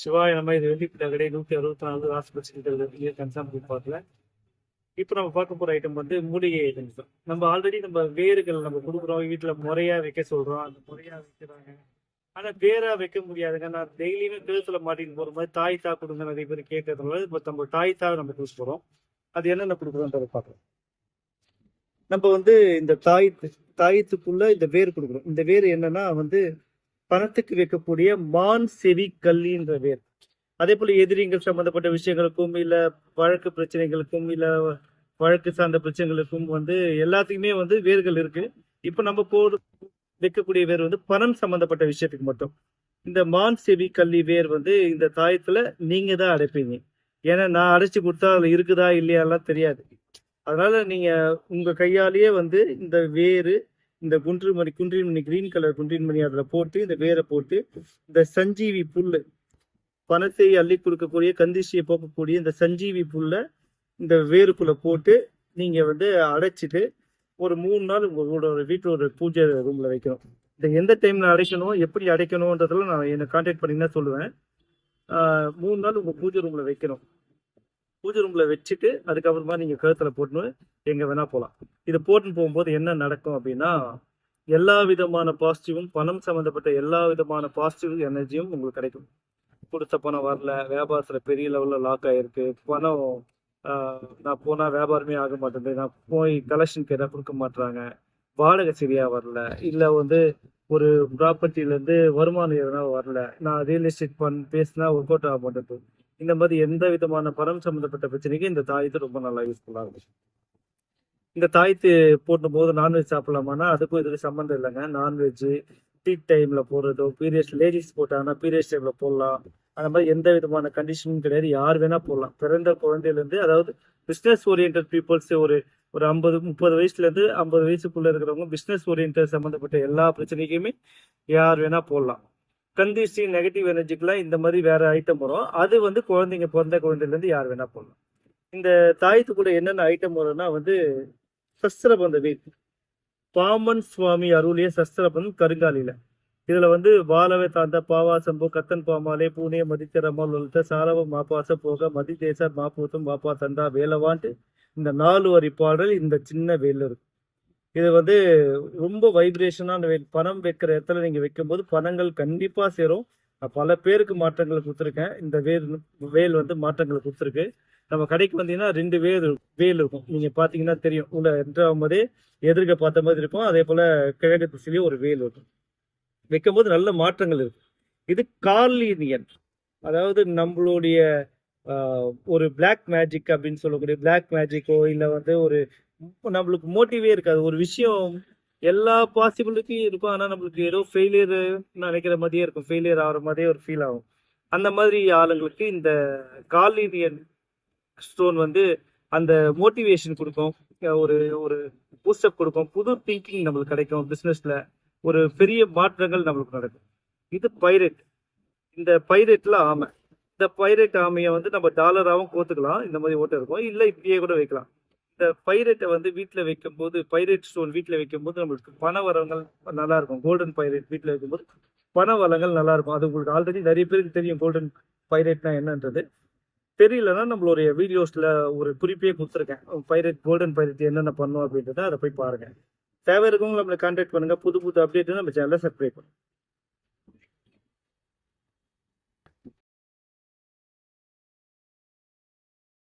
சிவாய நம்ம இது வெள்ளிப்பிட்ட கடை நூற்றி அறுபத்தி நாலு ஆஸ்பத்திரி கன்சாம் பார்க்கல இப்போ நம்ம பார்க்க போகிற ஐட்டம் வந்து மூலிகை ஐட்டம்ஸ் தான். நம்ம ஆல்ரெடி நம்ம வேர்கள் நம்ம கொடுக்குறோம். வீட்டில் முறையாக வைக்க சொல்கிறோம் அந்த முறையாக வைக்கிறாங்க. ஆனால் வேரா வைக்க முடியாதுங்க. நான் டெய்லியுமே கழுத்தில் மாட்டின்னு போகிற மாதிரி தாய் தா கொடுங்க நிறைய பேர் கேட்கறதுனால இப்போ நம்ம தாய் தா நம்ம யூஸ் போகிறோம் அது என்னென்ன கொடுக்குறோன்றதை பார்க்கலாம். நம்ம வந்து இந்த தாய் தாயத்துக்குள்ள இந்த வேர் கொடுக்குறோம். இந்த வேர் என்னன்னா வந்து பணத்துக்கு வைக்கக்கூடிய மான் செவி கல்லின்ற வேர். அதே போல எதிரிகள் சம்பந்தப்பட்ட விஷயங்களுக்கும் இல்ல வழக்கு பிரச்சனைகளுக்கும் இல்ல வழக்கு சார்ந்த பிரச்சனைகளுக்கும் வந்து எல்லாத்துக்குமே வந்து வேர்கள் இருக்கு. இப்ப நம்ம போர் வைக்கக்கூடிய வேர் வந்து பணம் சம்பந்தப்பட்ட விஷயத்துக்கு மட்டும். இந்த மான் செவி கள்ளி வேர் வந்து இந்த தாயத்துல நீங்க தான் அடைப்பீங்க. ஏன்னா நான் அடைச்சு கொடுத்தா அதுல இருக்குதா இல்லையாலாம் தெரியாது. அதனால நீங்க உங்க கையாலேயே வந்து இந்த வேறு இந்த குன்றுமணி குன்றின்மணி கிரீன் கலர் குன்றின்மணி அதில் போட்டு இந்த வேரை போட்டு இந்த சஞ்சீவி புல்லு பணத்தை அள்ளி கொடுக்கக்கூடிய கந்திசியை போக்கக்கூடிய இந்த சஞ்சீவி புல்லை இந்த வேருக்குள்ள போட்டு நீங்க வந்து அடைச்சிட்டு ஒரு மூணு நாள் உங்களோட வீட்டில் ஒரு பூஜை ரூம்ல வைக்கணும். இந்த எந்த டைம்ல அடைக்கணும் எப்படி அடைக்கணுன்றதெல்லாம் நான் என்னை கான்டாக்ட் பண்ணிங்கன்னா சொல்லுவேன். மூணு நாள் உங்க பூஜை ரூம்ல வைக்கணும். பூஜை ரூம்ல வச்சுட்டு அதுக்கப்புறமா நீங்க கழுத்துல போட்டுன்னு எங்க வேணா போகலாம் இது போட்டுன்னு போகும்போது என்ன நடக்கும் அப்படின்னா எல்லா விதமான பாசிட்டிவும் பணம் சம்மந்தப்பட்ட எல்லா விதமான பாசிட்டிவ் எனர்ஜியும் உங்களுக்கு கிடைக்கும். கொடுத்த பணம் வரல வியாபாரத்துல பெரிய லெவல்ல லாக் ஆயிருக்கு பணம் நான் போனால் வியாபாரமே ஆக மாட்டேங்குது நான் போய் கலெக்ஷன் கேட்டா கொடுக்க மாட்டுறாங்க வாடகை சரியா வரல இல்லை வந்து ஒரு ப்ராப்பர்ட்டிலேருந்து வருமானம் எதனா வரல நான் ரியல் எஸ்டேட் பண் பேசினா ஒர்க் அவுட் ஆக மாட்டேங்குது. இந்த மாதிரி எந்த விதமான பணம் சம்மந்தப்பட்ட பிரச்சனைக்கு இந்த தாயத்து ரொம்ப நல்லா யூஸ்ஃபுல்லாக இருக்கும் இந்த தாயத்து போடும் போது நான்வெஜ் சாப்பிடலாமானா அதுக்கும் இதுக்கு சம்மந்தம் இல்லைங்க. நான்வெஜ் பீக் டைமில் போடுறதோ பீரியட்ஸ் லேடிஸ் போட்டாங்கன்னா பீரியட்ஸ் டைமில் போடலாம். அந்த மாதிரி எந்த விதமான கண்டிஷனும் கிடையாது. யார் வேணால் போடலாம். பிறந்த குழந்தையிலேருந்து அதாவது பிஸ்னஸ் ஓரியன்ட் பீப்புள்ஸ் ஒரு ஒரு ஐம்பது முப்பது வயசுலேருந்து ஐம்பது வயசுக்குள்ளே இருக்கிறவங்க பிஸ்னஸ் ஓரியன்ட் சம்மந்தப்பட்ட எல்லா பிரச்சனைக்குமே யார் வேணால் போடலாம். கந்திஷ்டி நெகட்டிவ் எனர்ஜிக்கெல்லாம் இந்த மாதிரி வேற ஐட்டம் வரும். அது வந்து குழந்தைங்க பிறந்த குழந்தைலேருந்து யார் வேணா போடலாம். இந்த தாயத்து கூட என்னென்ன ஐட்டம் வரும்னா வந்து சஸ்திரபந்த வீட் பாமன் சுவாமி அருளிய சஸ்திரபந்தம் கருங்காலியில் இதுல வந்து பாலவே தாந்த பாவாசம்பு கத்தன் பாமாலே பூனே மதித்திரமால் உள்ள சாரவ மாப்பாச போக மதிதேச மாப்பூத்தம் மாப்பா தந்தா வேலவான்ட்டு இந்த நாலு வரி பாடல் இந்த சின்ன வேல் இருக்கும் இது வந்து ரொம்ப வைப்ரேஷனான வேல் பணம் வைக்கிற இடத்துல நீங்கள் வைக்கும்போது பணங்கள் கண்டிப்பாக சேரும். நான் பல பேருக்கு மாற்றங்கள் கொடுத்துருக்கேன். இந்த வேல் வேல் வந்து மாற்றங்கள் கொடுத்துருக்கு. நம்ம கடைக்கு வந்தீங்கன்னா ரெண்டு வேல் வேல் இருக்கும். நீங்கள் பார்த்தீங்கன்னா தெரியும். உள்ள என்ட்ராகும் போதே எதிர்க்க பார்த்த மாதிரி இருக்கும். அதே போல் கிழக்கு திசையிலேயே ஒரு வேல் இருக்கும். வைக்கும்போது நல்ல மாற்றங்கள் இருக்கும் இது கார்லீனியன். அதாவது நம்மளுடைய ஒரு பிளாக் மேஜிக் அப்படின்னு சொல்லக்கூடிய பிளாக் மேஜிக்கோ இல்லை வந்து ஒரு நம்மளுக்கு மோட்டிவே இருக்காது. ஒரு விஷயம் எல்லா பாசிபிலிட்டியும் இருக்கும். ஆனால் நம்மளுக்கு ஏதோ ஃபெயிலியர் நினைக்கிற மாதிரியே இருக்கும். ஃபெயிலியர் ஆகிற மாதிரியே ஒரு ஃபீல் ஆகும். அந்த மாதிரி ஆளுங்களுக்கு இந்த கார்லீனியன் ஸ்டோன் வந்து அந்த மோட்டிவேஷன் கொடுக்கும். ஒரு ஒரு பூஸ்டப் கொடுக்கும். புது திங்கிங் நம்மளுக்கு கிடைக்கும். பிஸ்னஸில் ஒரு பெரிய மாற்றங்கள் நம்மளுக்கு நடக்கும். இது பைரட் இந்த பைரட்ல ஆமை. இந்த பைரட் ஆமையை வந்து நம்ம டாலராகவும் கோத்துக்கலாம். இந்த மாதிரி ஓட்டம் இருக்கும். இல்லை இப்படியே கூட வைக்கலாம். இந்த பைரேட்டை வந்து வீட்டில் வைக்கும்போது பைரேட் ஸ்டோன் வீட்டில் வைக்கும்போது நம்மளுக்கு பண வரங்கள் நல்லா இருக்கும் கோல்டன் பைரேட் வீட்டில் வைக்கும்போது பண வளங்கள் நல்லா இருக்கும் அது உங்களுக்கு ஆல்ரெடி நிறைய பேருக்கு தெரியும் கோல்டன் பைரேட்னா என்னன்றது. தெரியலன்னா நம்மளுடைய வீடியோஸ்ல ஒரு குறிப்பே கொடுத்துருக்கேன். பைரேட் கோல்டன் பைரட் என்னென்ன பண்ணும் அப்படின்றத அதை போய் பாருங்க. தேவை இருக்கவங்க நம்மளை கான்டாக்ட் பண்ணுங்க. புது புது அப்டேட் நம்ம சேனலில் சப்ஸ்கிரைப் பண்ணுங்கள்